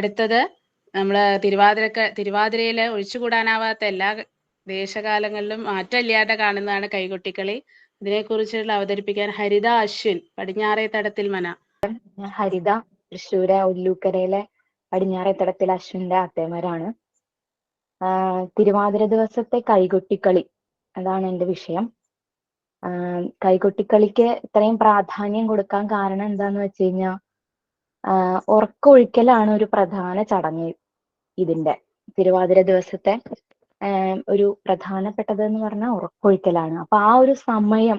അടുത്തത് നമ്മൾ തിരുവാതിരക്ക് തിരുവാതിരയിൽ ഒഴിച്ചുകൂടാനാവാത്ത എല്ലാ ദേശകാലങ്ങളിലും മാറ്റമില്ലാതെ കാണുന്നതാണ് കൈകൊട്ടിക്കളി. ഇതിനെക്കുറിച്ചുള്ള അവതരിപ്പിക്കാൻ ഹരിത അശ്വിൻ പടിഞ്ഞാറേ തടത്തിൽ മന. ഹരിത തൃശ്ശൂര് ഉല്ലൂക്കരയിലെ പടിഞ്ഞാറേ തടത്തിൽ അശ്വിന്റെ അത്തേമാരാണ്. തിരുവാതിര ദിവസത്തെ കൈകൊട്ടിക്കളി അതാണ് എന്റെ വിഷയം. കൈകൊട്ടിക്കളിക്ക് ഇത്രയും പ്രാധാന്യം കൊടുക്കാൻ കാരണം എന്താന്ന് വെച്ച് കഴിഞ്ഞാൽ ആഹ് ഉറക്കമൊഴിക്കലാണ് ഒരു പ്രധാന ചടങ്ങ് ഇതിന്റെ തിരുവാതിര ദിവസത്തെ ഒരു പ്രധാനപ്പെട്ടത് എന്ന് പറഞ്ഞാൽ ഉറക്കമൊഴിക്കലാണ്. അപ്പൊ ആ ഒരു സമയം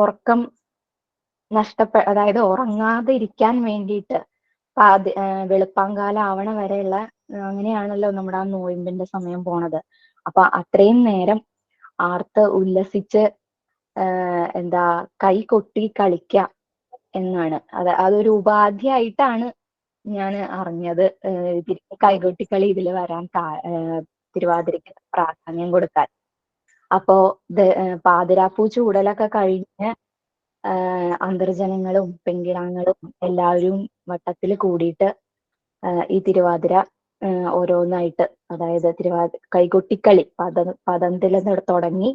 ഉറക്കം നഷ്ടപ്പെ അതായത് ഉറങ്ങാതെ ഇരിക്കാൻ വേണ്ടിയിട്ട് പാതി വെളുപ്പാങ്കാലം ആവണ വരെയുള്ള അങ്ങനെയാണല്ലോ നമ്മുടെ ആ നോയമ്പിന്റെ സമയം പോണത്. അപ്പൊ അത്രയും നേരം ആർത്ത് ഉല്ലസിച്ച് എന്താ കൈ കൊട്ടി കളിക്ക എന്നാണ്. അത് അതൊരു ഉപാധിയായിട്ടാണ് ഞാൻ അറിഞ്ഞത്. കൈകൊട്ടിക്കളി ഇതിൽ വരാൻ തിരുവാതിരയ്ക്ക് പ്രാധാന്യം കൊടുക്കാൻ. അപ്പോ പാതിരാപ്പൂ ചൂടലൊക്കെ കഴിഞ്ഞ് അന്തർജനങ്ങളും പെൺകിടാങ്ങളും എല്ലാവരും വട്ടത്തിൽ കൂടിയിട്ട് ഈ തിരുവാതിര ഓരോന്നായിട്ട് അതായത് തിരുവാതിര കൈകൊട്ടിക്കളി പദ പദത്തിൽ തുടങ്ങി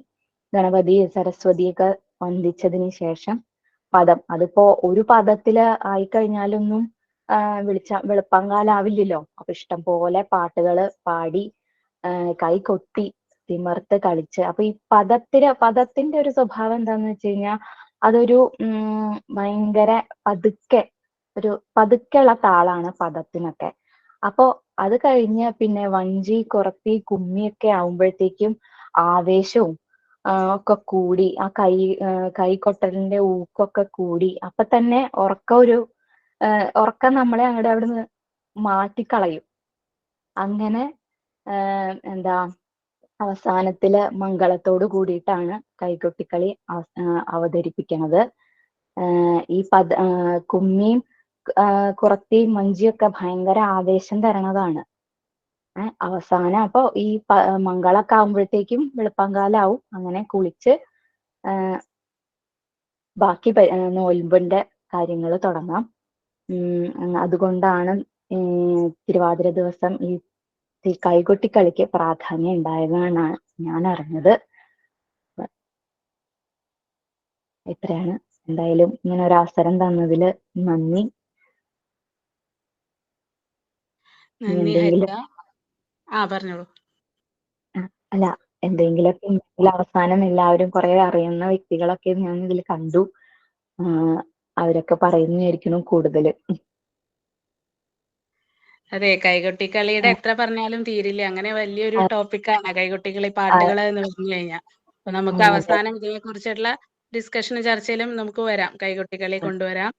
ഗണപതി സരസ്വതിയൊക്കെ വന്ദിച്ചതിന് ശേഷം പദം. അതിപ്പോ ഒരു പദത്തിൽ ആയിക്കഴിഞ്ഞാലൊന്നും വിളിച്ച വെളുപ്പാങ്കാലം ആവില്ലല്ലോ അപ്പൊ ഇഷ്ടം പോലെ പാട്ടുകൾ പാടി കൈ കൊട്ടി തിമർത്ത് കളിച്ച്. അപ്പൊ ഈ പദത്തിന് പദത്തിന്റെ ഒരു സ്വഭാവം എന്താന്ന് വെച്ച് കഴിഞ്ഞാൽ അതൊരു ഭയങ്കര പതുക്കെ ഒരു പതുക്കെയുള്ള താളാണ് പദത്തിനൊക്കെ. അപ്പോ അത് കഴിഞ്ഞ് പിന്നെ വഞ്ചി കുറത്തി കുമ്മിയൊക്കെ ആവുമ്പോഴത്തേക്കും ആവേശവും ഒക്കെ കൂടി ആ കൈ കൈകൊട്ടലിന്റെ ഊക്കൊക്കെ കൂടി അപ്പൊ തന്നെ ഉറക്ക ഒരു ഉറക്കം നമ്മളെ അങ്ങോട്ട് അവിടുന്ന് മാറ്റിക്കളയും. അങ്ങനെ എന്താ അവസാനത്തിൽ മംഗളത്തോട് കൂടിയിട്ടാണ് കൈകൊട്ടിക്കളി അവ അവതരിപ്പിക്കുന്നത് ഈ പദ കുമ്മിയും കുറത്തിയും മഞ്ചിയൊക്കെ ഭയങ്കര ആവേശം തരണതാണ്. അവസാനം അപ്പൊ ഈ പ മംഗളൊക്കെ ആവുമ്പോഴത്തേക്കും വെളുപ്പാങ്കാലാവും. അങ്ങനെ കുളിച്ച് ബാക്കി നോൽമ്പിന്റെ കാര്യങ്ങൾ തുടങ്ങാം. ഉം അതുകൊണ്ടാണ് തിരുവാതിര ദിവസം ഈ ഈ കൈകൊട്ടിക്കളിക്ക് പ്രാധാന്യം ഉണ്ടായതെന്നാണ് ഞാൻ അറിഞ്ഞത്. ഇത്രയാണ്. എന്തായാലും ഇങ്ങനെ ഒരു അവസരം തന്നതിൽ നന്ദി. നന്ദി ഹരിത. ആ പറഞ്ഞോളൂ. അല്ല എന്തെങ്കിലുമൊക്കെ ഉണ്ടെങ്കിൽ അവസാനം എല്ലാവരും കുറെ അറിയുന്ന വ്യക്തികളൊക്കെ ഞാൻ ഇതിൽ കണ്ടു. അവരൊക്കെ പറയുന്നതായിരിക്കണം കൂടുതൽ. അതെ കൈകൊട്ടിക്കളിയുടെ എത്ര പറഞ്ഞാലും തീരില്ല. അങ്ങനെ വലിയൊരു ടോപ്പിക്കാണ് കൈകൊട്ടിക്കളി പാട്ടുകൾ എന്ന് പറഞ്ഞു കഴിഞ്ഞാൽ. അപ്പൊ നമുക്ക് അവസാനം ഇതിനെ കുറിച്ചുള്ള ഡിസ്കഷനും ചർച്ചയിലും നമുക്ക് വരാം. കൈകൊട്ടിക്കളി കൊണ്ടുവരാം.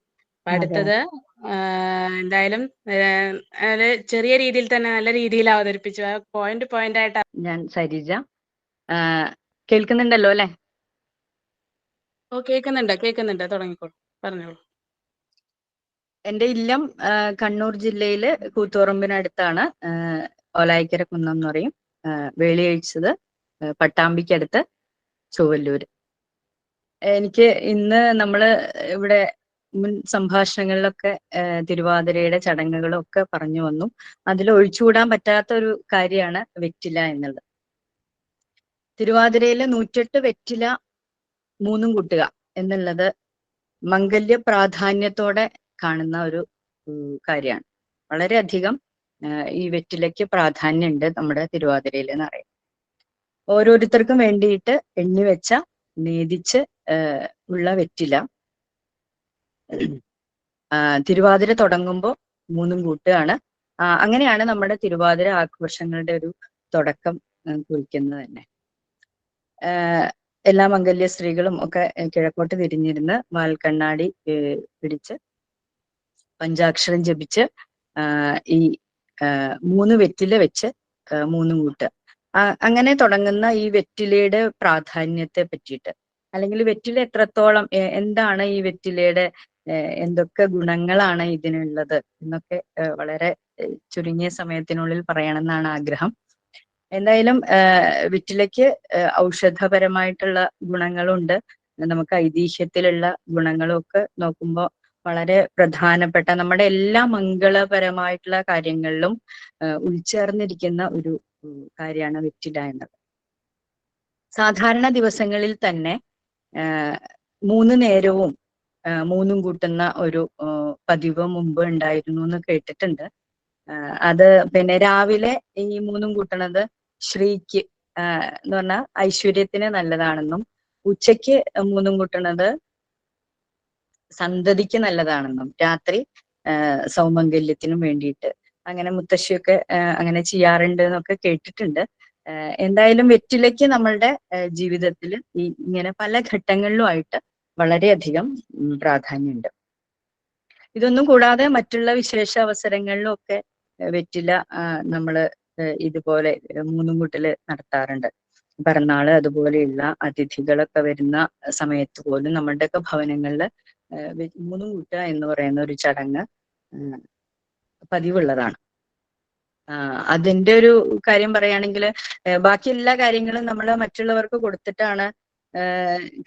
അപ്പൊ അടുത്തത് എന്തായാലും ചെറിയ രീതിയിൽ തന്നെ നല്ല രീതിയിൽ അവതരിപ്പിച്ചു. പോയിന്റ് പോയിന്റ് ആയിട്ട് ഞാൻ സരിജ. കേൾക്കുന്നുണ്ടല്ലോ അല്ലെ? ഓ കേൾക്കുന്നുണ്ട് കേൾക്കുന്നുണ്ട്. തുടങ്ങിക്കോളൂ. പറഞ്ഞോളൂ. എന്റെ ഇല്ലം കണ്ണൂർ ജില്ലയിൽ കൂത്തുപറമ്പിനടുത്താണ് ഓലായിക്കര കുന്നം എന്ന് പറയും. വേളിയഴിച്ചത് പട്ടാമ്പിക്കടുത്ത് ചുവല്ലൂര്. എനിക്ക് ഇന്ന് നമ്മൾ ഇവിടെ മുൻ സംഭാഷണങ്ങളിലൊക്കെ തിരുവാതിരയുടെ ചടങ്ങുകളും ഒക്കെ പറഞ്ഞു വന്നു. അതിൽ ഒഴിച്ചുകൂടാൻ പറ്റാത്ത ഒരു കാര്യമാണ് വെറ്റില എന്നുള്ളത്. തിരുവാതിരയിലെ നൂറ്റെട്ട് വെറ്റില മൂന്നും കൂട്ടുക എന്നുള്ളത് മംഗല്യ പ്രാധാന്യത്തോടെ കാണുന്ന ഒരു കാര്യമാണ്. വളരെയധികം ഈ വെറ്റിലയ്ക്ക് പ്രാധാന്യമുണ്ട് നമ്മുടെ തിരുവാതിരയിൽ എന്ന് പറയാം ഓരോരുത്തർക്കും വേണ്ടിയിട്ട് എണ്ണിവെച്ച നേദിച്ച് ഉള്ള വെറ്റില. തിരുവാതിര തുടങ്ങുമ്പോൾ മൂന്നും കൂട്ടുകയാണ് അങ്ങനെയാണ് നമ്മുടെ തിരുവാതിര ആഘോഷങ്ങളുടെ ഒരു തുടക്കം കുറിക്കുന്നത് തന്നെ. എല്ലാ മംഗല്യ സ്ത്രീകളും ഒക്കെ കിഴക്കോട്ട് തിരിഞ്ഞിരുന്ന് വാൽക്കണ്ണാടി പിടിച്ച് പഞ്ചാക്ഷരം ജപിച്ച് ഈ മൂന്ന് വെറ്റില വെച്ച് മൂന്നും കൂട്ട്. അങ്ങനെ തുടങ്ങുന്ന ഈ വെറ്റിലയുടെ പ്രാധാന്യത്തെ പറ്റിയിട്ട് അല്ലെങ്കിൽ വെറ്റില എത്രത്തോളം എന്താണ് ഈ വെറ്റിലയുടെ എന്തൊക്കെ ഗുണങ്ങളാണ് ഇതിനുള്ളത് എന്നൊക്കെ വളരെ ചുരുങ്ങിയ സമയത്തിനുള്ളിൽ പറയണമെന്നാണ് ആഗ്രഹം. എന്തായാലും വെറ്റിലയ്ക്ക് ഔഷധപരമായിട്ടുള്ള ഗുണങ്ങളുണ്ട്. നമുക്ക് ഐതിഹ്യത്തിലുള്ള ഗുണങ്ങളൊക്കെ നോക്കുമ്പോൾ വളരെ പ്രധാനപ്പെട്ട നമ്മുടെ എല്ലാ മംഗളപരമായിട്ടുള്ള കാര്യങ്ങളിലും ഉൾച്ചേർന്നിരിക്കുന്ന ഒരു കാര്യമാണ് വെറ്റില എന്നത്. സാധാരണ ദിവസങ്ങളിൽ തന്നെ മൂന്ന് നേരവും മൂന്നും കൂട്ടുന്ന ഒരു പതിവ് മുമ്പ് ഉണ്ടായിരുന്നു എന്ന് കേട്ടിട്ടുണ്ട്. അത് പിന്നെ രാവിലെ ഈ മൂന്നും കൂട്ടണത് ശ്രീക്ക് എന്ന് പറഞ്ഞാൽ ഐശ്വര്യത്തിന് നല്ലതാണെന്നും ഉച്ചയ്ക്ക് മൂന്നും കൂട്ടണത് സന്തതിക്ക് നല്ലതാണെന്നും രാത്രി സൗമംഗല്യത്തിനും വേണ്ടിയിട്ട്. അങ്ങനെ മുത്തശ്ശിയൊക്കെ അങ്ങനെ ചെയ്യാറുണ്ട് എന്നൊക്കെ കേട്ടിട്ടുണ്ട്. എന്തായാലും വെറ്റിലയ്ക്ക് നമ്മളുടെ ജീവിതത്തിൽ ഈ ഇങ്ങനെ പല ഘട്ടങ്ങളിലുമായിട്ട് വളരെയധികം പ്രാധാന്യമുണ്ട്. ഇതൊന്നും കൂടാതെ മറ്റുള്ള വിശേഷ അവസരങ്ങളിലും ഒക്കെ വെറ്റില നമ്മൾ ഇതുപോലെ മൂന്നും കൂട്ടിൽ നടത്താറുണ്ട്. പിറന്നാൾ അതുപോലെയുള്ള അതിഥികളൊക്കെ വരുന്ന സമയത്ത് പോലും നമ്മളുടെയൊക്കെ ഭവനങ്ങളിൽ മൂന്നും കൂട്ടുക എന്ന് പറയുന്ന ഒരു ചടങ്ങ് പതിവുള്ളതാണ്. അതിന്റെ ഒരു കാര്യം പറയുകയാണെങ്കിൽ ബാക്കി എല്ലാ കാര്യങ്ങളും നമ്മൾ മറ്റുള്ളവർക്ക് കൊടുത്തിട്ടാണ്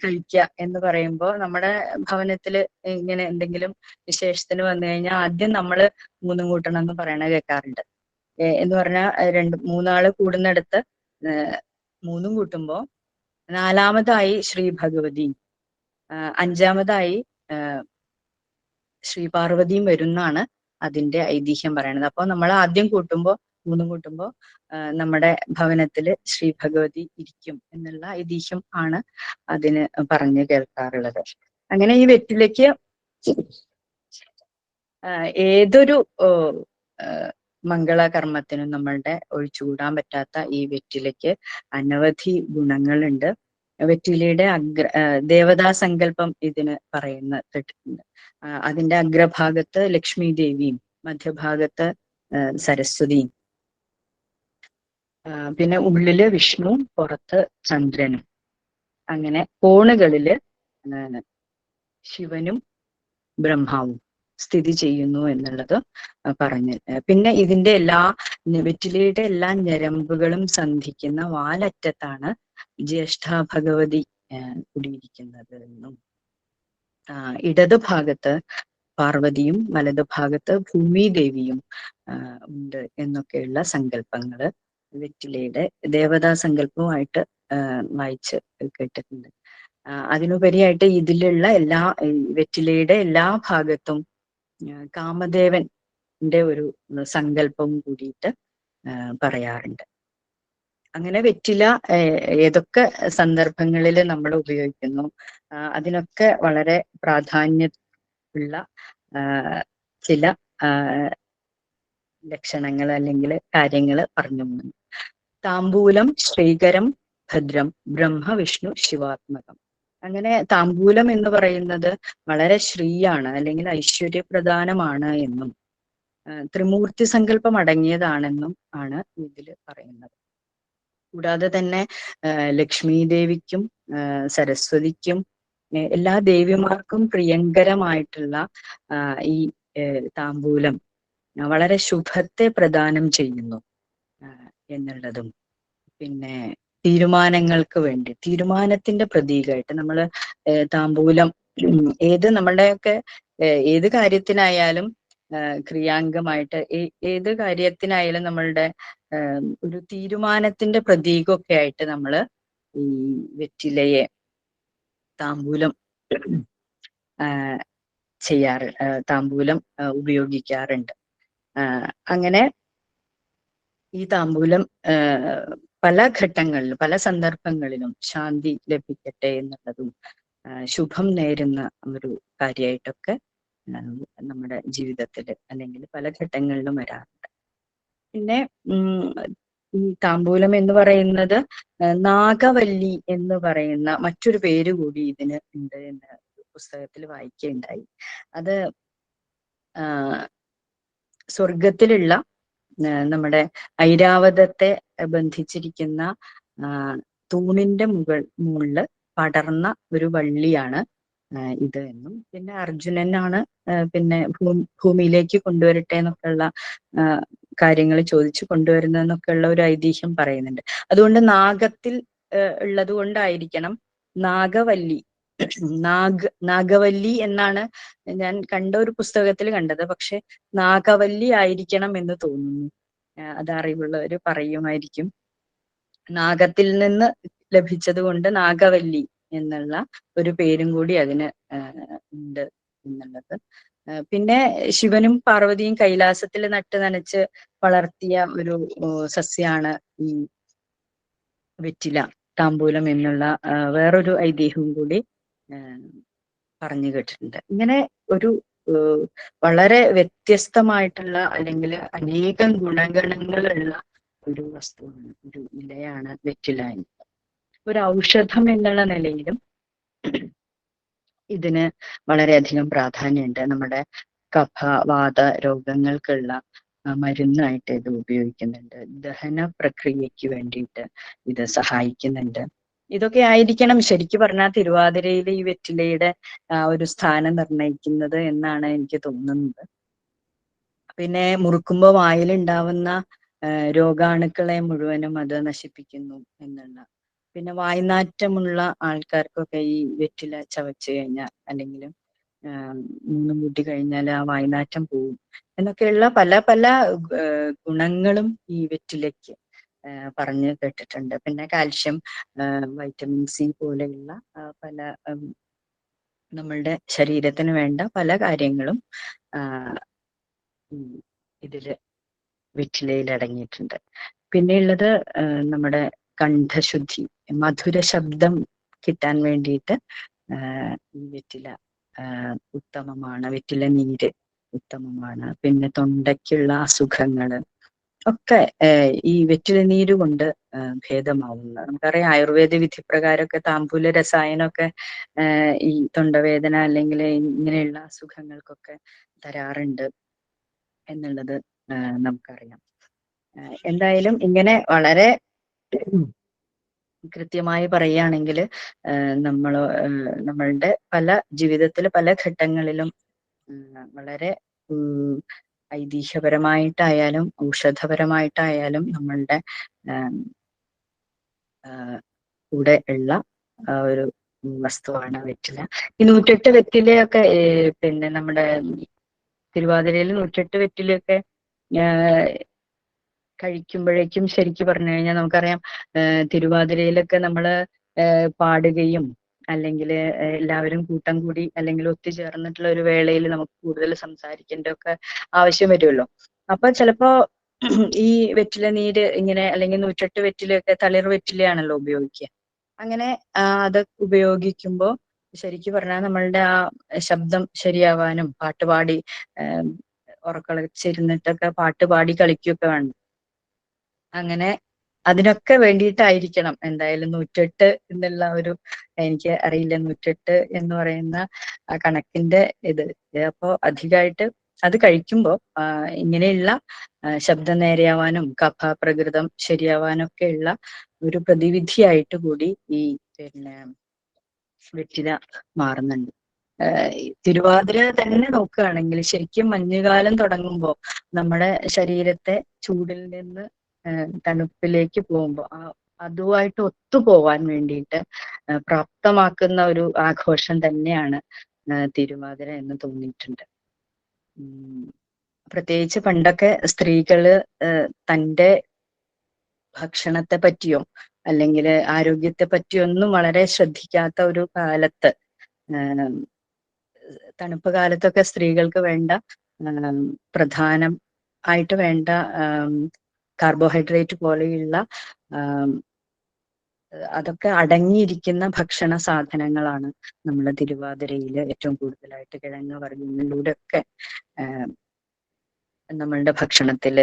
കഴിക്കുക എന്ന് പറയുമ്പോൾ നമ്മുടെ ഭവനത്തിൽ ഇങ്ങനെ എന്തെങ്കിലും വിശേഷത്തിന് വന്നു കഴിഞ്ഞാൽ ആദ്യം നമ്മൾ മൂന്നും കൂട്ടണം എന്ന് പറയണ കേൾക്കാറുണ്ട് എന്ന് പറഞ്ഞാൽ രണ്ട് മൂന്നാൾ കൂടുന്നിടത്ത് മൂന്നും കൂട്ടുമ്പോൾ നാലാമതായി ശ്രീ ഭഗവതി അഞ്ചാമതായി ശ്രീ പാർവതിയും വരുന്നാണ് അതിന്റെ ഐതിഹ്യം പറയണത്. അപ്പൊ നമ്മൾ ആദ്യം കൂട്ടുമ്പോൾ മൂന്നും കൂട്ടുമ്പോൾ നമ്മുടെ ഭവനത്തിൽ ശ്രീ ഭഗവതി ഇരിക്കും എന്നുള്ള ഐതിഹ്യം ആണ് അതിന് പറഞ്ഞു കേൾക്കാറുള്ളത്. അങ്ങനെ ഈ വെറ്റിലേക്ക് ഏതൊരു മംഗളകർമ്മത്തിനും നമ്മളുടെ ഒഴിച്ചുകൂടാൻ പറ്റാത്ത ഈ വെറ്റിലയ്ക്ക് അനവധി ഗുണങ്ങളുണ്ട്. വെറ്റിലയുടെ അഗ്ര ദേവതാ സങ്കല്പം ഇതിന് പറയുന്ന അതിന്റെ അഗ്രഭാഗത്ത് ലക്ഷ്മി ദേവിയും മധ്യഭാഗത്ത് സരസ്വതിയും. പിന്നെ ഉള്ളിൽ വിഷ്ണു പുറത്ത് ചന്ദ്രനും. അങ്ങനെ കോണുകളിൽ ശിവനും ബ്രഹ്മാവും സ്ഥിതി ചെയ്യുന്നു എന്നുള്ളത് പറഞ്ഞ് പിന്നെ ഇതിന്റെ എല്ലാ വെറ്റിലയുടെ എല്ലാ ഞരമ്പുകളും സന്ധിക്കുന്ന വാലറ്റത്താണ് ജ്യേഷ്ഠ ഭഗവതി കുടിയിരിക്കുന്നത് എന്നും. ഇടത് ഭാഗത്ത് പാർവതിയും വലത് ഭാഗത്ത് ഭൂമിദേവിയും ഉണ്ട് എന്നൊക്കെയുള്ള സങ്കല്പങ്ങൾ വെറ്റിലയുടെ ദേവതാ സങ്കല്പവുമായിട്ട് വായിച്ച് കേട്ടിട്ടുണ്ട്. അതിനുപരിയായിട്ട് ഇതിലുള്ള എല്ലാ വെറ്റിലയുടെ എല്ലാ ഭാഗത്തും കാമദേവൻ ന്റെ ഒരു സങ്കല്പവും കൂടിയിട്ട് പറയാറുണ്ട്. അങ്ങനെ വെറ്റില ഏതൊക്കെ സന്ദർഭങ്ങളിൽ നമ്മൾ ഉപയോഗിക്കുന്നു അതിനൊക്കെ വളരെ പ്രാധാന്യമുള്ള ചില ലക്ഷണങ്ങൾ അല്ലെങ്കിൽ കാര്യങ്ങൾ പറഞ്ഞു പോകുന്നു. താമ്പൂലം ശ്രീകരം ഭദ്രം ബ്രഹ്മ വിഷ്ണു ശിവാത്മകം. അങ്ങനെ താമ്പൂലം എന്ന് പറയുന്നത് വളരെ ശ്രീയാണ് അല്ലെങ്കിൽ ഐശ്വര്യപ്രധാനമാണ് എന്നും ത്രിമൂർത്തി സങ്കല്പം അടങ്ങിയതാണെന്നും ആണ് ഇതിൽ പറയുന്നത്. കൂടാതെ തന്നെ ലക്ഷ്മി ദേവിക്കും സരസ്വതിക്കും എല്ലാ ദേവിമാർക്കും പ്രിയങ്കരമായിട്ടുള്ള ഈ താമ്പൂലം വളരെ ശുഭത്തെ പ്രദാനം ചെയ്യുന്നു എന്നുള്ളതും. പിന്നെ തീരുമാനങ്ങൾക്ക് വേണ്ടി തീരുമാനത്തിന്റെ പ്രതീകമായിട്ട് നമ്മൾ താമ്പൂലം ഏത് നമ്മളുടെയൊക്കെ ഏത് കാര്യത്തിനായാലും ക്രിയാംഗമായിട്ട് ഏത് കാര്യത്തിനായാലും നമ്മളുടെ ഒരു തീരുമാനത്തിന്റെ പ്രതീകമൊക്കെ ആയിട്ട് നമ്മൾ ഈ വെറ്റിലയെ താമ്പൂലം ചെയ്യാറ് താമ്പൂലം ഉപയോഗിക്കാറുണ്ട്. അങ്ങനെ ഈ താമ്പൂലം പല ഘട്ടങ്ങളിലും പല സന്ദർഭങ്ങളിലും ശാന്തി ലഭിക്കട്ടെ എന്നുള്ളതും ശുഭം നേരുന്ന ഒരു കാര്യമായിട്ടൊക്കെ നമ്മുടെ ജീവിതത്തിൽ അല്ലെങ്കിൽ പല ഘട്ടങ്ങളിലും വരാറുണ്ട്. പിന്നെ ഈ താമ്പൂലം എന്ന് പറയുന്നത് നാഗവല്ലി എന്ന് പറയുന്ന മറ്റൊരു പേര് കൂടി ഇതിന് ഉണ്ട് എന്ന് പുസ്തകത്തിൽ വായിക്കുകയുണ്ടായി. അത് സ്വർഗത്തിലുള്ള നമ്മുടെ ഐരാവതത്തെ ബന്ധിച്ചിരിക്കുന്ന തൂണിന്റെ മുകൾ മുകളിൽ പടർന്ന ഒരു വള്ളിയാണ് ഇത് എന്നും. പിന്നെ അർജുനനാണ് പിന്നെ ഭൂമിയിലേക്ക് കൊണ്ടുവരട്ടെ എന്നൊക്കെയുള്ള കാര്യങ്ങൾ ചോദിച്ചു കൊണ്ടുവരുന്നതെന്നൊക്കെ ഉള്ള ഒരു ഐതിഹ്യം പറയുന്നുണ്ട്. അതുകൊണ്ട് നാഗത്തിൽ ഉള്ളത് കൊണ്ടായിരിക്കണം നാഗവല്ലി. നാഗ നാഗവല്ലി എന്നാണ് ഞാൻ കണ്ട ഒരു പുസ്തകത്തിൽ കണ്ടത്. പക്ഷെ നാഗവല്ലി ആയിരിക്കണം എന്ന് തോന്നുന്നു. അത് അറിവുള്ളവര് പറയുമായിരിക്കും. നാഗത്തിൽ നിന്ന് ലഭിച്ചത് കൊണ്ട് നാഗവല്ലി. എന്നുള്ള ഒരു പേരും കൂടി അതിന് ഉണ്ട് എന്നുള്ളത്. പിന്നെ ശിവനും പാർവതിയും കൈലാസത്തിൽ നട്ട് നനച്ച് വളർത്തിയ ഒരു സസ്യാണ് ഈ വെറ്റില താമ്പൂലം എന്നുള്ള വേറൊരു ഐതിഹ്യവും കൂടി പറഞ്ഞു കേട്ടിട്ടുണ്ട്. ഇങ്ങനെ ഒരു വളരെ വ്യത്യസ്തമായിട്ടുള്ള അല്ലെങ്കിൽ അനേകം ഗുണഗണങ്ങളുള്ള ഒരു വസ്തുവാണ് ഒരു ഇലയാണ് വെറ്റില എന്നത് ഒരു ഔഷധം എന്നുള്ള നിലയിലും ഇതിന് വളരെയധികം പ്രാധാന്യമുണ്ട്. നമ്മുടെ കഫ വാത രോഗങ്ങൾക്കുള്ള മരുന്നായിട്ട് ഇത് ഉപയോഗിക്കുന്നുണ്ട്. ദഹന പ്രക്രിയയ്ക്ക് വേണ്ടിയിട്ട് ഇത് സഹായിക്കുന്നുണ്ട്. ഇതൊക്കെ ആയിരിക്കണം ശരിക്കു പറഞ്ഞാൽ തിരുവാതിരയിലെ ഈ വെറ്റിലയുടെ ഒരു സ്ഥാനം നിർണയിക്കുന്നത് എന്നാണ് എനിക്ക് തോന്നുന്നത്. പിന്നെ മുറുക്കുമ്പോൾ വായിലുണ്ടാവുന്ന രോഗാണുക്കളെ മുഴുവനും അത് നശിപ്പിക്കുന്നു എന്നുള്ള പിന്നെ വായ്നാറ്റമുള്ള ആൾക്കാർക്കൊക്കെ ഈ വെറ്റില ചവച്ച് കഴിഞ്ഞാൽ അല്ലെങ്കിൽ മൂന്ന് മുടി കഴിഞ്ഞാൽ ആ വായ്നാറ്റം പോവും. എന്നൊക്കെയുള്ള പല പല ഗുണങ്ങളും ഈ വെറ്റിലയ്ക്ക് പറഞ്ഞ് കേട്ടിട്ടുണ്ട്. പിന്നെ കാൽഷ്യം വൈറ്റമിൻ സി പോലെയുള്ള പല നമ്മളുടെ ശരീരത്തിന് വേണ്ട പല കാര്യങ്ങളും ഇതിൽ വെറ്റിലയിൽ അടങ്ങിയിട്ടുണ്ട്. പിന്നെയുള്ളത് നമ്മുടെ കണ്ഠശുദ്ധി മധുര ശബ്ദം കിട്ടാൻ വേണ്ടിയിട്ട് ഈ വെറ്റില ഉത്തമമാണ്. വെറ്റില നീര് ഉത്തമമാണ്. പിന്നെ തൊണ്ടയ്ക്കുള്ള അസുഖങ്ങൾ ഒക്കെ ഈ വെറ്റില നീര് കൊണ്ട് ഭേദമാവുന്നത് ഭേദമാവുന്ന. നമുക്കറിയാം ആയുർവേദ വിധി പ്രകാരമൊക്കെ താമ്പൂല രസായനമൊക്കെ ഈ തൊണ്ടവേദന അല്ലെങ്കിൽ ഇങ്ങനെയുള്ള അസുഖങ്ങൾക്കൊക്കെ തരാറുണ്ട് എന്നുള്ളത് നമുക്കറിയാം. എന്തായാലും ഇങ്ങനെ വളരെ കൃത്യമായി പറയുകയാണെങ്കിൽ നമ്മൾ നമ്മളുടെ പല ജീവിതത്തിൽ പല ഘട്ടങ്ങളിലും വളരെ ഐതിഹ്യപരമായിട്ടായാലും ഔഷധപരമായിട്ടായാലും നമ്മളുടെ കൂടെ ഉള്ള ഒരു വസ്തുവാണ് വെറ്റില. ഈ നൂറ്റെട്ട് വെറ്റിലയൊക്കെ പിന്നെ നമ്മുടെ തിരുവാതിരയിൽ നൂറ്റെട്ട് വെറ്റിലയൊക്കെ കഴിക്കുമ്പോഴേക്കും ശരിക്ക് പറഞ്ഞു കഴിഞ്ഞാൽ നമുക്കറിയാം തിരുവാതിരയിലൊക്കെ നമ്മൾ പാടുകയും അല്ലെങ്കിൽ എല്ലാവരും കൂട്ടം കൂടി അല്ലെങ്കിൽ ഒത്തുചേർന്നിട്ടുള്ള ഒരു വേളയിൽ നമുക്ക് കൂടുതൽ സംസാരിക്കേണ്ട ഒക്കെ ആവശ്യം വരുമല്ലോ. അപ്പൊ ചിലപ്പോ ഈ വെറ്റില നീര് ഇങ്ങനെ അല്ലെങ്കിൽ നൂറ്റെട്ട് വെറ്റിലൊക്കെ തളിർ വെറ്റിലയാണല്ലോ ഉപയോഗിക്കുക. അങ്ങനെ അത് ഉപയോഗിക്കുമ്പോൾ ശരിക്കും പറഞ്ഞാൽ നമ്മളുടെ ആ ശബ്ദം ശരിയാവാനും പാട്ടുപാടി ഉറക്കളച്ചിരുന്നിട്ടൊക്കെ പാട്ട് പാടി കളിക്കുകയൊക്കെ വേണം. അങ്ങനെ അതിനൊക്കെ വേണ്ടിയിട്ടായിരിക്കണം. എന്തായാലും നൂറ്റെട്ട് എന്നുള്ള ഒരു എനിക്ക് അറിയില്ല. നൂറ്റെട്ട് എന്ന് പറയുന്ന കണക്കിന്റെ ഇത്. അപ്പോ അധികമായിട്ട് അത് കഴിക്കുമ്പോ ആ, ഇങ്ങനെയുള്ള ശബ്ദ നേരെയാവാനും കഫ പ്രകൃതം ശരിയാവാനും ഒക്കെ ഉള്ള ഒരു പ്രതിവിധിയായിട്ട് കൂടി ഈ പിന്നെ വെറ്റില മാറുന്നുണ്ട്. തിരുവാതിര തന്നെ നോക്കുകയാണെങ്കിൽ ശരിക്കും മഞ്ഞുകാലം തുടങ്ങുമ്പോൾ നമ്മുടെ ശരീരത്തെ ചൂടിൽ നിന്ന് തണുപ്പിലേക്ക് പോകുമ്പോൾ ആ അതുമായിട്ട് ഒത്തുപോവാൻ വേണ്ടിയിട്ട് പ്രാപ്തമാക്കുന്ന ഒരു ആഘോഷം തന്നെയാണ് തിരുവാതിര എന്ന് തോന്നിയിട്ടുണ്ട്. പ്രത്യേകിച്ച് പണ്ടൊക്കെ സ്ത്രീകൾ തന്റെ ഭക്ഷണത്തെ പറ്റിയോ അല്ലെങ്കിൽ ആരോഗ്യത്തെ പറ്റിയോ ഒന്നും വളരെ ശ്രദ്ധിക്കാത്ത ഒരു കാലത്ത് തണുപ്പ് കാലത്തൊക്കെ സ്ത്രീകൾക്ക് വേണ്ട പ്രധാനം ആയിട്ട് വേണ്ട കാർബോഹൈഡ്രേറ്റ് പോലെയുള്ള അതൊക്കെ അടങ്ങിയിരിക്കുന്ന ഭക്ഷണ സാധനങ്ങളാണ് നമ്മുടെ തിരുവാതിരയിൽ ഏറ്റവും കൂടുതലായിട്ട് കിഴങ്ങ് വർഗങ്ങളിലൂടെ നമ്മളുടെ ഭക്ഷണത്തിൽ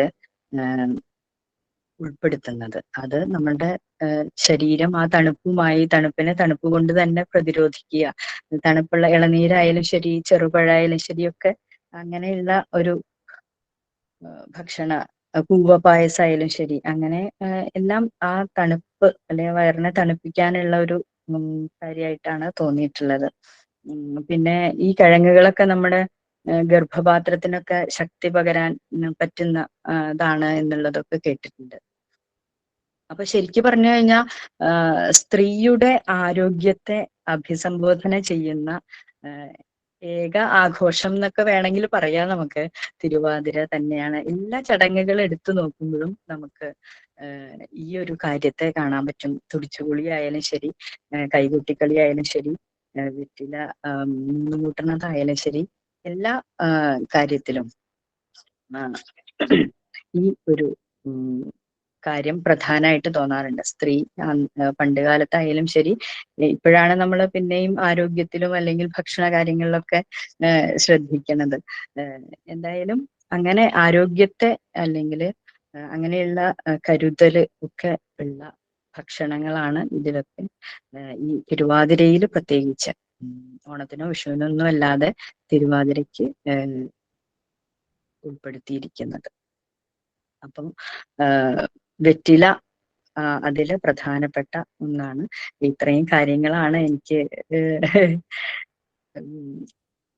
ഉൾപ്പെടുത്തുന്നത്. അത് നമ്മളുടെ ശരീരം ആ തണുപ്പുമായി തണുപ്പിനെ തണുപ്പ് കൊണ്ട് തന്നെ പ്രതിരോധിക്കുക. തണുപ്പുള്ള ഇളനീരായാലും ശരി ചെറുപഴായാലും ശരിയൊക്കെ അങ്ങനെയുള്ള ഒരു ഭക്ഷണ കൂവ പായസായാലും ശരി. അങ്ങനെ എല്ലാം ആ തണുപ്പ് അല്ലെങ്കിൽ വയറിനെ തണുപ്പിക്കാനുള്ള ഒരു കാര്യമായിട്ടാണ് തോന്നിയിട്ടുള്ളത്. പിന്നെ ഈ കിഴങ്ങുകളൊക്കെ നമ്മുടെ ഗർഭപാത്രത്തിനൊക്കെ ശക്തി പകരാൻ പറ്റുന്ന ഇതാണ് എന്നുള്ളതൊക്കെ കേട്ടിട്ടുണ്ട്. അപ്പൊ ശരിക്ക് പറഞ്ഞു കഴിഞ്ഞാൽ സ്ത്രീയുടെ ആരോഗ്യത്തെ അഭിസംബോധന ചെയ്യുന്ന ഏക ആഘോഷം എന്നൊക്കെ വേണമെങ്കിൽ പറയാം നമുക്ക്. തിരുവാതിര തന്നെയാണ്. എല്ലാ ചടങ്ങുകൾ എടുത്തു നോക്കുമ്പോഴും നമുക്ക് ഈ ഒരു കാര്യത്തെ കാണാൻ പറ്റും. തുടിച്ചുകുളി ആയാലും ശരി കൈകുട്ടിക്കളി ആയാലും ശരി വെറ്റില മൂന്നുകൂട്ടണതായാലും ശരി എല്ലാ കാര്യത്തിലും ഈ ഒരു കാര്യം പ്രധാനമായിട്ട് തോന്നാറുണ്ട്. സ്ത്രീ പണ്ട് കാലത്തായാലും ശരി ഇപ്പോഴാണ് നമ്മൾ പിന്നെയും ആരോഗ്യത്തിലും അല്ലെങ്കിൽ ഭക്ഷണ കാര്യങ്ങളിലൊക്കെ ശ്രദ്ധിക്കുന്നത് എന്തായാലും അങ്ങനെ ആരോഗ്യത്തെ അല്ലെങ്കിൽ അങ്ങനെയുള്ള കരുതൽ ഒക്കെ ഉള്ള ഭക്ഷണങ്ങളാണ് ഇതിലൊക്കെ ഈ തിരുവാതിരയിൽ പ്രത്യേകിച്ച്. ഓണത്തിനോ വിഷുവിനോ ഒന്നും അല്ലാതെ തിരുവാതിരയ്ക്ക് ഉൾപ്പെടുത്തിയിരിക്കുന്നത്. അപ്പം വെറ്റില അതിൽ പ്രധാനപ്പെട്ട ഒന്നാണ്. ഇത്രയും കാര്യങ്ങളാണ് എനിക്ക്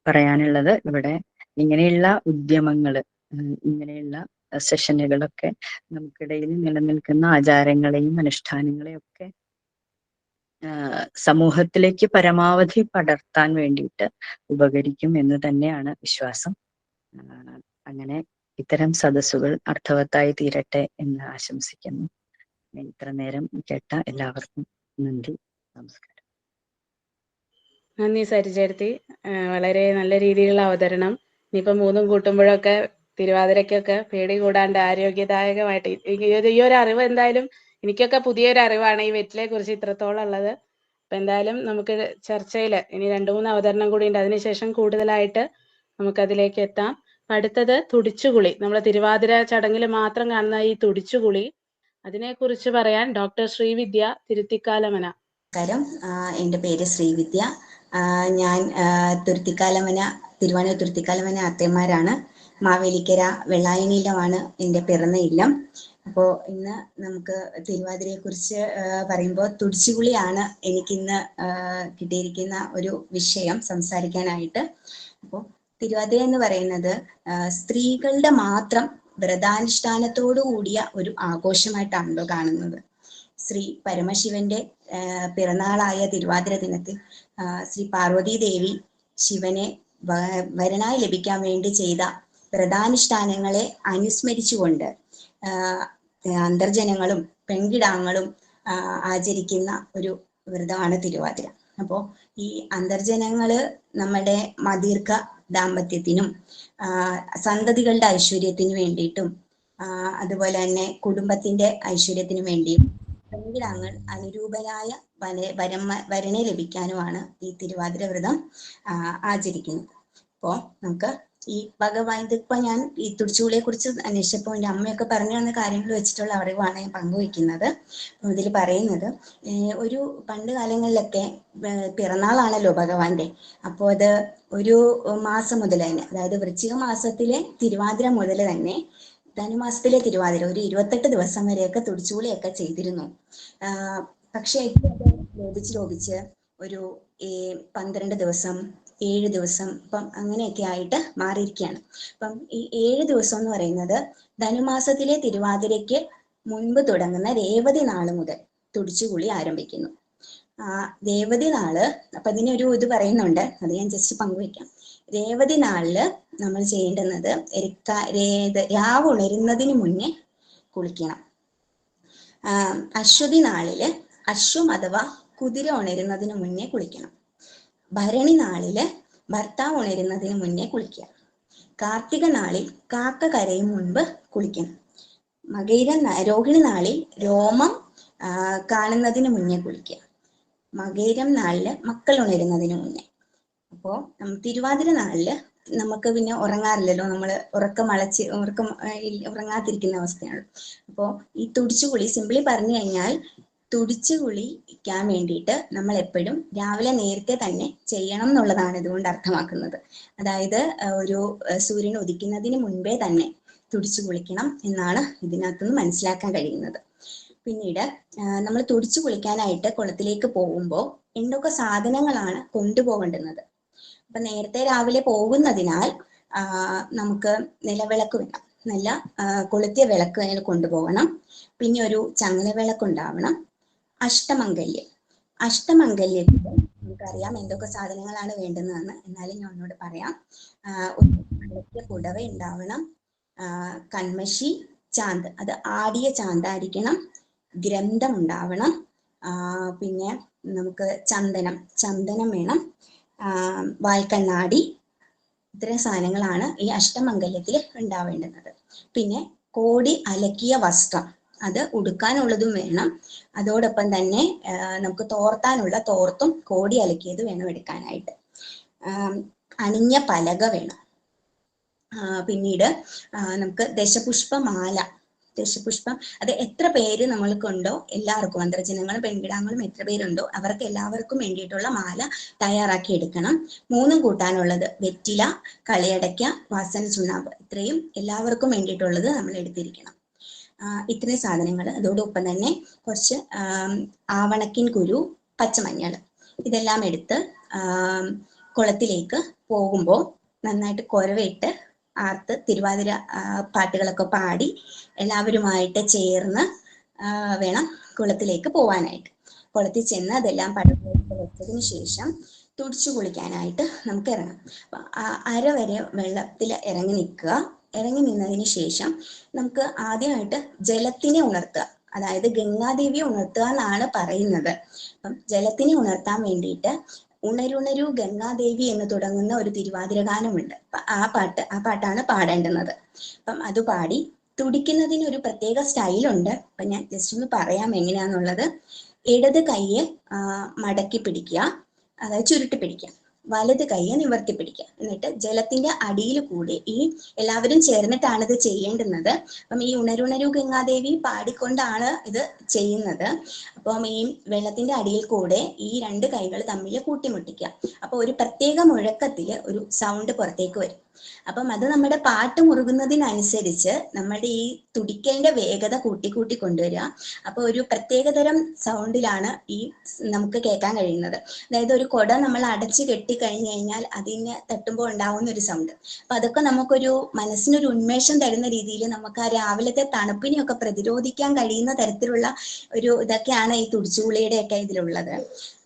പറയാനുള്ളത്. ഇവിടെ ഇങ്ങനെയുള്ള ഉദ്യമങ്ങൾ ഇങ്ങനെയുള്ള സെഷനുകളൊക്കെ നമുക്കിടയിൽ നിലനിൽക്കുന്ന ആചാരങ്ങളെയും അനുഷ്ഠാനങ്ങളെയും ഒക്കെ സമൂഹത്തിലേക്ക് പരമാവധി പടർത്താൻ വേണ്ടിയിട്ട് ഉപകരിക്കും എന്ന് തന്നെയാണ് വിശ്വാസം. അങ്ങനെ ഇത്തരം സദസ്സുകൾ അർത്ഥവത്തായി തീരട്ടെ എന്ന് ആശംസിക്കുന്നു. ഇത്ര നേരം കേട്ട എല്ലാവർക്കും നന്ദി. നമസ്കാരം. നന്ദി സരിചേർത്തി. വളരെ നല്ല രീതിയിലുള്ള അവതരണം. ഇനിയിപ്പോ മൂന്നും കൂട്ടുമ്പോഴൊക്കെ തിരുവാതിരയ്ക്കൊക്കെ പേടി കൂടാണ്ട് ആരോഗ്യദായകമായിട്ട്. ഈ ഒരു അറിവ് എന്തായാലും എനിക്കൊക്കെ പുതിയൊരു അറിവാണ് ഈ വെറ്റിലെ കുറിച്ച് ഇത്രത്തോളം ഉള്ളത്. അപ്പൊ എന്തായാലും നമുക്ക് ചർച്ചയിൽ ഇനി രണ്ടു മൂന്ന് അവതരണം കൂടി ഉണ്ട്. അതിനുശേഷം കൂടുതലായിട്ട് നമുക്കതിലേക്ക് എത്താം. അടുത്തത് തുടിച്ചുകുളി. നമ്മളെ തിരുവാതിര ചടങ്ങിൽ മാത്രം കാണുന്ന ഈ തുടിച്ചുകുളി. അതിനെക്കുറിച്ച് പറയാൻ ഡോക്ടർ ശ്രീവിദ്യ തിരുത്തിക്കാലമന. നമസ്കാരം. എന്റെ പേര് ശ്രീവിദ്യ. ഞാൻ തുരുത്തിക്കാലമന തിരുവാനൂർ തുരുത്തിക്കാലമന അത്തേമാരാണ്. മാവേലിക്കര വെള്ളായണിയിലുമാണ് എന്റെ പിറന്ന ഇല്ലം. അപ്പോൾ ഇന്ന് നമുക്ക് തിരുവാതിരയെ കുറിച്ച് പറയുമ്പോൾ തുടിച്ചുകുളിയാണ് എനിക്കിന്ന് കിട്ടിയിരിക്കുന്ന ഒരു വിഷയം സംസാരിക്കാനായിട്ട്. അപ്പോൾ തിരുവാതിര എന്ന് പറയുന്നത് സ്ത്രീകളുടെ മാത്രം വ്രതാനുഷ്ഠാനത്തോടു കൂടിയ ഒരു ആഘോഷമായിട്ടാണല്ലോ കാണുന്നത്. ശ്രീ പരമശിവന്റെ പിറന്നാളായ തിരുവാതിര ദിനത്തിൽ ശ്രീ പാർവതി ദേവി ശിവനെ വരനായി ലഭിക്കാൻ വേണ്ടി ചെയ്ത വ്രതാനുഷ്ഠാനങ്ങളെ അനുസ്മരിച്ചുകൊണ്ട് അന്തർജനങ്ങളും പെൺകിടാങ്ങളും ആചരിക്കുന്ന ഒരു വ്രതമാണ് തിരുവാതിര. അപ്പോൾ ഈ അന്തർജനങ്ങൾ നമ്മുടെ മദീർഘ ദാമ്പത്യത്തിനും സന്തതികളുടെ ഐശ്വര്യത്തിന് വേണ്ടിയിട്ടും അതുപോലെ തന്നെ കുടുംബത്തിന്റെ ഐശ്വര്യത്തിന് വേണ്ടിയും പെൺകിടാങ്ങൾ അനുരൂപരായ വര വരമ വരനെ ലഭിക്കാനുമാണ് ഈ തിരുവാതിര വ്രതം ആചരിക്കുന്നത്. അപ്പോൾ നമുക്ക് ഈ ഭഗവാൻ ഇതിപ്പോ ഞാൻ ഈ തുടിച്ചുകൂളിയെ കുറിച്ച് അന്വേഷിച്ചപ്പോൾ എന്റെ അമ്മയൊക്കെ പറഞ്ഞു തന്ന കാര്യങ്ങൾ വെച്ചിട്ടുള്ള അറിവാണ് ഞാൻ പങ്കുവെക്കുന്നത് ഇതിൽ പറയുന്നത് ഒരു പണ്ട് കാലങ്ങളിലൊക്കെ പിറന്നാളാണല്ലോ ഭഗവാന്റെ. അപ്പോൾ അത് ഒരു മാസം മുതൽ തന്നെ അതായത് വൃശ്ചിക മാസത്തിലെ തിരുവാതിര മുതൽ തന്നെ ധനുമാസത്തിലെ തിരുവാതിര ഒരു ഇരുപത്തെട്ട് ദിവസം വരെയൊക്കെ തുടിച്ചുകൂളിയൊക്കെ ചെയ്തിരുന്നു. പക്ഷേ ഇപ്പോൾ അത് ലോപിച്ച് ലോപിച്ച് ഒരു പന്ത്രണ്ട് ദിവസം ഏഴ് ദിവസം. ഇപ്പം അങ്ങനെയൊക്കെ ആയിട്ട് മാറിയിരിക്കുകയാണ്. അപ്പം ഈ ഏഴ് ദിവസം എന്ന് പറയുന്നത് ധനുമാസത്തിലെ തിരുവാതിരയ്ക്ക് മുൻപ് തുടങ്ങുന്ന രേവതി നാൾ മുതൽ തുടിച്ചുകുളി ആരംഭിക്കുന്നു. ആ രേവതി നാൾ അപ്പൊ അതിനൊരു ഇത് പറയുന്നുണ്ട്. അത് ഞാൻ ജസ്റ്റ് പങ്കുവെക്കാം രേവതി നാളിൽ നമ്മൾ ചെയ്യേണ്ടുന്നത് രാവ് ഉണരുന്നതിന് മുന്നേ കുളിക്കണം. അശ്വതി നാളിൽ അശ്വം അഥവാ കുതിര ഉണരുന്നതിന് മുന്നേ കുളിക്കണം. ഭരണി നാളിൽ ഭർത്താവ് ഉണരുന്നതിന് മുന്നേ കുളിക്കുക. കാർത്തിക നാളിൽ കാക്ക കരയും മുൻപ് കുളിക്കണം. മകയിര നാ- രോഹിണി നാളിൽ രോമം കാണുന്നതിന് മുന്നേ കുളിക്കുക. മകയിരം നാളിൽ മക്കൾ ഉണരുന്നതിന് മുന്നേ. അപ്പോ തിരുവാതിര നാളിൽ നമുക്ക് പിന്നെ ഉറങ്ങാറില്ലല്ലോ. നമ്മൾ ഉറക്കം അളച്ച് ഉറക്കം ഉറങ്ങാതിരിക്കുന്ന അവസ്ഥയാണ്. അപ്പോൾ ഈ തുടിച്ചുകുളി സിംപിളി പറഞ്ഞു കഴിഞ്ഞാൽ തുടിച്ചുകുളിക്കാൻ വേണ്ടിയിട്ട് നമ്മൾ എപ്പോഴും രാവിലെ നേരത്തെ തന്നെ ചെയ്യണം എന്നുള്ളതാണ് ഇതുകൊണ്ട് അർത്ഥമാക്കുന്നത്. അതായത് ഒരു സൂര്യൻ ഉദിക്കുന്നതിന് മുൻപേ തന്നെ തുടിച്ചു കുളിക്കണം എന്നാണ് ഇതിനകത്തുനിന്ന് മനസ്സിലാക്കാൻ കഴിയുന്നത്. പിന്നീട് നമ്മൾ തുടിച്ചു കുളിക്കാനായിട്ട് കുളത്തിലേക്ക് പോകുമ്പോൾ എന്തൊക്കെ സാധനങ്ങളാണ് കൊണ്ടുപോകേണ്ടുന്നത്? അപ്പൊ നേരത്തെ രാവിലെ പോകുന്നതിനാൽ നമുക്ക് നിലവിളക്ക് വേണം നല്ല കൊളുത്തിയ വിളക്ക് അതിൽ കൊണ്ടുപോകണം. പിന്നെ ഒരു ചങ്ങല വിളക്ക് ഉണ്ടാവണം. അഷ്ടമംഗല്യം. അഷ്ടമംഗല്യത്തിൽ നമുക്കറിയാം എന്തൊക്കെ സാധനങ്ങളാണ് വേണ്ടുന്നതെന്ന്. എന്നാലും ഞാൻ ഒന്നുകൂടെ പറയാം. പുടവ ഉണ്ടാവണം. കൺമശി ചാന്ത്. അത് ആടിയ ചാന്തായിരിക്കണം. ഗ്രന്ഥം ഉണ്ടാവണം. പിന്നെ നമുക്ക് ചന്ദനം. ചന്ദനം വേണം. വാൽക്കണ്ണാടി. ഇത്തരം സാധനങ്ങളാണ് ഈ അഷ്ടമംഗല്യത്തിൽ ഉണ്ടാവേണ്ടത് പിന്നെ കോടി അലക്കിയ വസ്ത്രം. അത് ഉടുക്കാനുള്ളതും വേണം. അതോടൊപ്പം തന്നെ നമുക്ക് തോർത്താനുള്ള തോർത്തും കോടി അലക്കിയത് വേണം എടുക്കാനായിട്ട്. അണിഞ്ഞ പലക വേണം. പിന്നീട് നമുക്ക് ദശപുഷ്പമാല. ദശപുഷ്പം അത് എത്ര പേര് നമ്മൾക്കുണ്ടോ എല്ലാവർക്കും അന്തർജനങ്ങളും പെൺകിടാങ്ങളും എത്ര പേരുണ്ടോ അവർക്ക് എല്ലാവർക്കും വേണ്ടിയിട്ടുള്ള മാല തയ്യാറാക്കി എടുക്കണം. മൂന്നും കൂട്ടാനുള്ളത് വെറ്റില കളിയടയ്ക്ക വാസന ചുണ്ണാമ്പ് ഇത്രയും എല്ലാവർക്കും വേണ്ടിയിട്ടുള്ളത് നമ്മൾ എടുത്തിരിക്കണം. ഇത്രയും സാധനങ്ങൾ അതോടൊപ്പം തന്നെ കുറച്ച് ആവണക്കിൻ കുരു പച്ചമഞ്ഞൾ ഇതെല്ലാം എടുത്ത് കുളത്തിലേക്ക് പോകുമ്പോൾ നന്നായിട്ട് കുരവയിട്ട് ആർത്ത് തിരുവാതിര പാട്ടുകളൊക്കെ പാടി എല്ലാവരുമായിട്ട് ചേർന്ന് വേണം കുളത്തിലേക്ക് പോവാനായിട്ട്. കുളത്തിൽ ചെന്ന് അതെല്ലാം പടത്തിലേക്ക് വെച്ചതിന് ശേഷം തുടിച്ചു കുളിക്കാനായിട്ട് നമുക്ക് ഇറങ്ങാം. അര വരെ വെള്ളത്തിൽ ഇറങ്ങി നിൽക്കുക. ഇറങ്ങി നിന്നതിന് ശേഷം നമുക്ക് ആദ്യമായിട്ട് ജലത്തിനെ ഉണർത്തുക. അതായത് ഗംഗാദേവിയെ ഉണർത്തുക എന്നാണ് പറയുന്നത്. അപ്പം ജലത്തിനെ ഉണർത്താൻ വേണ്ടിയിട്ട് ഉണരുണരു ഗംഗാദേവി എന്ന് തുടങ്ങുന്ന ഒരു തിരുവാതിര ഗാനമുണ്ട് ആ പാട്ട് ആ പാട്ടാണ് പാടേണ്ടുന്നത്. അപ്പം അത് പാടി തുടിക്കുന്നതിന് ഒരു പ്രത്യേക സ്റ്റൈലുണ്ട് അപ്പൊ ഞാൻ ജസ്റ്റ് ഒന്ന് പറയാം എങ്ങനെയാന്നുള്ളത്. ഇടത് കൈയെ മടക്കി പിടിക്കുക. അതായത് ചുരുട്ടി പിടിക്കുക. വലത് കൈയെ നിവർത്തി പിടിക്കുക. എന്നിട്ട് ജലത്തിന്റെ അടിയിൽ കൂടി ഈ എല്ലാവരും ചേർന്നിട്ടാണ് ഇത് ചെയ്യേണ്ടുന്നത്. അപ്പം ഈ ഉണരുണരു ഗംഗാദേവി പാടിക്കൊണ്ടാണ് ഇത് ചെയ്യുന്നത്. അപ്പം ഈ വെള്ളത്തിന്റെ അടിയിൽ കൂടെ ഈ രണ്ട് കൈകൾ തമ്മിൽ കൂട്ടിമുട്ടിക്കുക. അപ്പൊ ഒരു പ്രത്യേക മുഴക്കത്തിൽ ഒരു സൗണ്ട് പുറത്തേക്ക് വരും. അപ്പം അത് നമ്മുടെ പാട്ട് മുറുകുന്നതിനനുസരിച്ച് നമ്മുടെ ഈ തുടിക്കലിന്റെ വേഗത കൂട്ടി കൂട്ടി കൊണ്ടുവരിക. അപ്പൊ ഒരു പ്രത്യേകതരം സൗണ്ടിലാണ് ഈ നമുക്ക് കേൾക്കാൻ കഴിയുന്നത്. അതായത് ഒരു കൊട നമ്മൾ അടച്ചു കെട്ടി കഴിഞ്ഞു കഴിഞ്ഞാൽ അതിനെ തട്ടുമ്പോൾ ഉണ്ടാവുന്ന ഒരു സൗണ്ട് അപ്പൊ അതൊക്കെ നമുക്കൊരു മനസ്സിനൊരു ഉന്മേഷം തരുന്ന രീതിയിൽ നമുക്ക് ആ രാവിലത്തെ തണുപ്പിനെയൊക്കെ പ്രതിരോധിക്കാൻ കഴിയുന്ന തരത്തിലുള്ള ഒരു ഇതൊക്കെയാണ് ഈ തുടിച്ചുകുളിയുടെ ഒക്കെ ഇതിലുള്ളത്.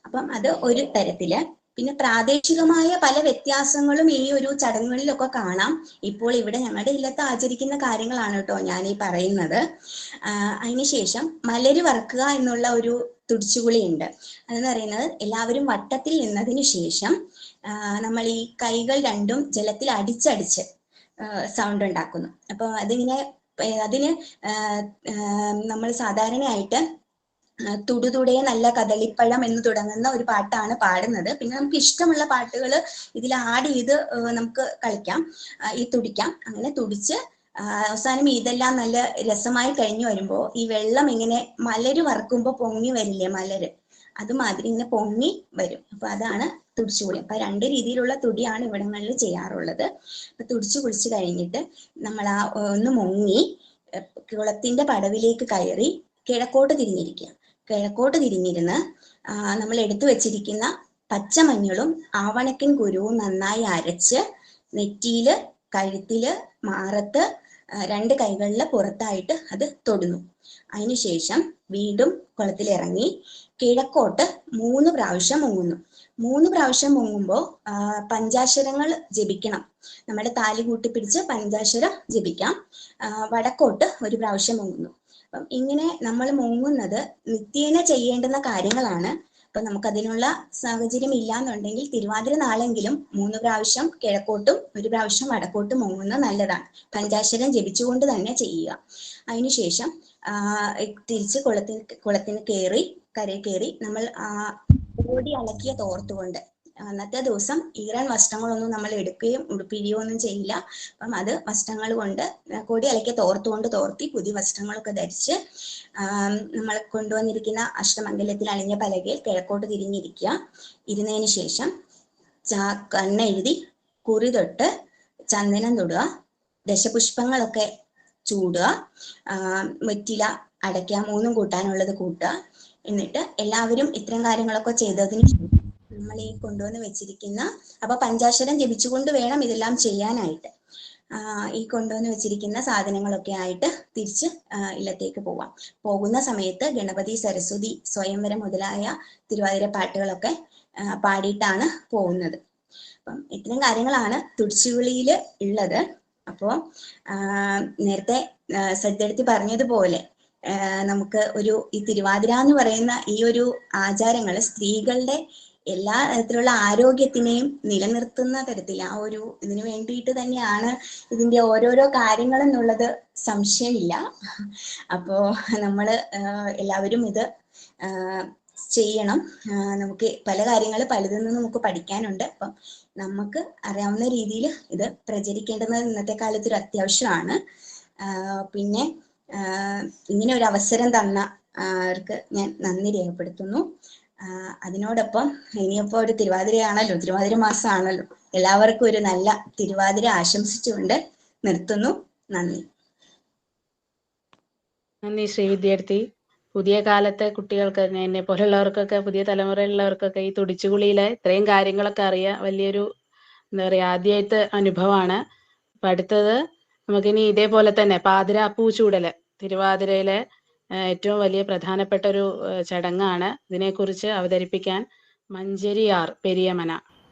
അപ്പം അത് ഒരു തരത്തിൽ പിന്നെ പ്രാദേശികമായ പല വ്യത്യാസങ്ങളും ഈ ഒരു ചടങ്ങുകളിലൊക്കെ കാണാം. ഇപ്പോൾ ഇവിടെ ഞങ്ങളുടെ ഇല്ലത്ത് ആചരിക്കുന്ന കാര്യങ്ങളാണ് കേട്ടോ ഞാൻ ഈ പറയുന്നത് അതിനുശേഷം മലര് വറക്കുക എന്നുള്ള ഒരു തുടിച്ചുകുളി ഉണ്ട്. അതെന്ന് പറയുന്നത് എല്ലാവരും വട്ടത്തിൽ നിന്നതിന് ശേഷം നമ്മൾ ഈ കൈകൾ രണ്ടും ജലത്തിൽ അടിച്ചടിച്ച് സൗണ്ട് ഉണ്ടാക്കുന്നു. അപ്പൊ അതിങ്ങനെ അതിന് നമ്മൾ സാധാരണയായിട്ട് തുടുതുടേ നല്ല കദളിപ്പഴം എന്ന് തുടങ്ങുന്ന ഒരു പാട്ടാണ് പാടുന്നത്. പിന്നെ നമുക്ക് ഇഷ്ടമുള്ള പാട്ടുകൾ ഇതിൽ ആഡ് ചെയ്ത് നമുക്ക് കളിക്കാം. ഈ തുടിക്കാം. അങ്ങനെ തുടിച്ച് അവസാനം ഇതെല്ലാം നല്ല രസമായി കഴിഞ്ഞു വരുമ്പോൾ ഈ വെള്ളം ഇങ്ങനെ മലര് വറക്കുമ്പോൾ പൊങ്ങി വരില്ലേ മലര്? അതുമാതിരി ഇങ്ങനെ പൊങ്ങി വരും. അപ്പൊ അതാണ് തുടിച്ചുകുളി അപ്പൊ രണ്ട് രീതിയിലുള്ള തുടിയാണ് ഇവിടങ്ങളിൽ ചെയ്യാറുള്ളത്. അപ്പൊ തുടിച്ചു കുളിച്ച് കഴിഞ്ഞിട്ട് നമ്മൾ ആ ഒന്ന് മുങ്ങി കുളത്തിന്റെ പടവിലേക്ക് കയറി കിഴക്കോട്ട് തിരിഞ്ഞിരിക്കുക. കിഴക്കോട്ട് തിരിഞ്ഞിരുന്ന് നമ്മൾ എടുത്തു വെച്ചിരിക്കുന്ന പച്ചമഞ്ഞളും ആവണക്കിൻ കുരുവും നന്നായി അരച്ച് നെറ്റിയിൽ കഴുത്തിൽ മാറത്ത് രണ്ട് കൈകളിൽ പുറത്തായിട്ട് അത് തൊടുന്നു. അതിനുശേഷം വീണ്ടും കുളത്തിലിറങ്ങി കിഴക്കോട്ട് മൂന്ന് പ്രാവശ്യം മുങ്ങുന്നു. മൂന്ന് പ്രാവശ്യം മുങ്ങുമ്പോൾ പഞ്ചാക്ഷരങ്ങൾ ജപിക്കണം. നമ്മുടെ താലി കൂട്ടിപ്പിടിച്ച് പഞ്ചാക്ഷരം ജപിക്കാം. വടക്കോട്ട് ഒരു പ്രാവശ്യം മുങ്ങുന്നു. അപ്പം ഇങ്ങനെ നമ്മൾ മുങ്ങുന്നത് നിത്യേന ചെയ്യേണ്ടുന്ന കാര്യങ്ങളാണ്. അപ്പൊ നമുക്ക് അതിനുള്ള സാഹചര്യം ഇല്ലാന്നുണ്ടെങ്കിൽ തിരുവാതിര നാളെങ്കിലും മൂന്ന് പ്രാവശ്യം കിഴക്കോട്ടും ഒരു പ്രാവശ്യം വടക്കോട്ടും മുങ്ങുന്നത് നല്ലതാണ്. പഞ്ചാക്ഷരം ജപിച്ചുകൊണ്ട് തന്നെ ചെയ്യുക. അതിനുശേഷം തിരിച്ച് കുളത്തിൽ കുളത്തിന് കയറി കരയിൽ കയറി നമ്മൾ ഓടി അലക്കിയ തോർത്തുകൊണ്ട് അന്നത്തെ ദിവസം ഈറൻ വസ്ത്രങ്ങളൊന്നും നമ്മൾ എടുക്കുകയും ഒന്നും ചെയ്യില്ല. അപ്പം അത് വസ്ത്രങ്ങൾ കൊണ്ട് കൊടി അലക്കിയ തോർത്തുകൊണ്ട് തോർത്തി പുതിയ വസ്ത്രങ്ങളൊക്കെ ധരിച്ച് നമ്മൾ കൊണ്ടുവന്നിരിക്കുന്ന അഷ്ടമംഗലത്തിൽ അണിഞ്ഞ പലകയിൽ കിഴക്കോട്ട് തിരിഞ്ഞിരിക്കുക. ഇരുന്നതിന് ശേഷം ചാ കണ്ണെഴുതി കുറി തൊട്ട് ചന്ദനം തൊടുക. ദശപുഷ്പങ്ങളൊക്കെ ചൂടുക. മുറ്റില വെറ്റില അടയ്ക്ക മൂന്നും കൂട്ടാനുള്ളത് കൂട്ടുക. എന്നിട്ട് എല്ലാവരും ഇത്തരം കാര്യങ്ങളൊക്കെ ചെയ്തതിന് ശേഷം നമ്മൾ ഈ കൊണ്ടുവന്ന് വെച്ചിരിക്കുന്ന അപ്പൊ പഞ്ചാക്ഷരം ജപിച്ചുകൊണ്ട് വേണം ഇതെല്ലാം ചെയ്യാനായിട്ട്. ഈ കൊണ്ടുവന്ന് വെച്ചിരിക്കുന്ന സാധനങ്ങളൊക്കെ ആയിട്ട് തിരിച്ച് ഇല്ലത്തേക്ക് പോവാം. പോകുന്ന സമയത്ത് ഗണപതി സരസ്വതി സ്വയംവരം മുതലായ തിരുവാതിര പാട്ടുകളൊക്കെ പാടിയിട്ടാണ് പോകുന്നത്. അപ്പം ഇത്തരം കാര്യങ്ങളാണ് തുടിച്ചുവിളിയിൽ ഉള്ളത്. അപ്പോൾ നേരത്തെ സജ്ജടുത്തി പറഞ്ഞതുപോലെ നമുക്ക് ഒരു ഈ തിരുവാതിര എന്ന് പറയുന്ന ഈ ഒരു ആചാരങ്ങൾ സ്ത്രീകളുടെ എല്ലാ തരത്തിലുള്ള ആരോഗ്യത്തിനെയും നിലനിർത്തുന്ന തരത്തിൽ ആ ഒരു ഇതിനു വേണ്ടിയിട്ട് തന്നെയാണ് ഇതിന്റെ ഓരോരോ കാര്യങ്ങൾ എന്നുള്ളത് സംശയമില്ല. അപ്പോ നമ്മൾ എല്ലാവരും ഇത് ചെയ്യണം. നമുക്ക് പല കാര്യങ്ങൾ പലതിൽ നിന്ന് നമുക്ക് പഠിക്കാനുണ്ട്. അപ്പം നമുക്ക് അറിയാവുന്ന രീതിയിൽ ഇത് പ്രചരിക്കേണ്ടുന്നത് ഇന്നത്തെ കാലത്ത് ഒരു അത്യാവശ്യമാണ്. പിന്നെ ഇങ്ങനെ ഒരു അവസരം തന്ന അവർക്ക് ഞാൻ നന്ദി രേഖപ്പെടുത്തുന്നു. അതിനോടൊപ്പം ഇനിയിപ്പോ ഒരു തിരുവാതിരയാണല്ലോ തിരുവാതിര മാസമാണല്ലോ എല്ലാവർക്കും ഒരു നല്ല തിരുവാതിര ആശംസിച്ചുകൊണ്ട് നിർത്തുന്നു. നന്ദി. നന്ദി ശ്രീ വിദ്യാർത്ഥി. പുതിയ കാലത്തെ കുട്ടികൾക്ക് എന്നെ പോലുള്ളവർക്കൊക്കെ പുതിയ തലമുറയിലുള്ളവർക്കൊക്കെ ഈ തുടിച്ചുകുളിയിലെ ഇത്രയും കാര്യങ്ങളൊക്കെ അറിയാൻ വലിയൊരു എന്താ പറയാ ആദ്യമായിട്ട് അനുഭവമാണ്. അപ്പൊ അടുത്തത് നമുക്കിനി ഇതേപോലെ തന്നെ പാതിരാപ്പൂ ചൂടൽ. തിരുവാതിരയിലെ ഏറ്റവും വലിയ പ്രധാനപ്പെട്ട ഒരു ചടങ്ങാണ്. ഇതിനെക്കുറിച്ച് അവതരിപ്പിക്കാൻ മഞ്ചരിയാർ പെരിയമന.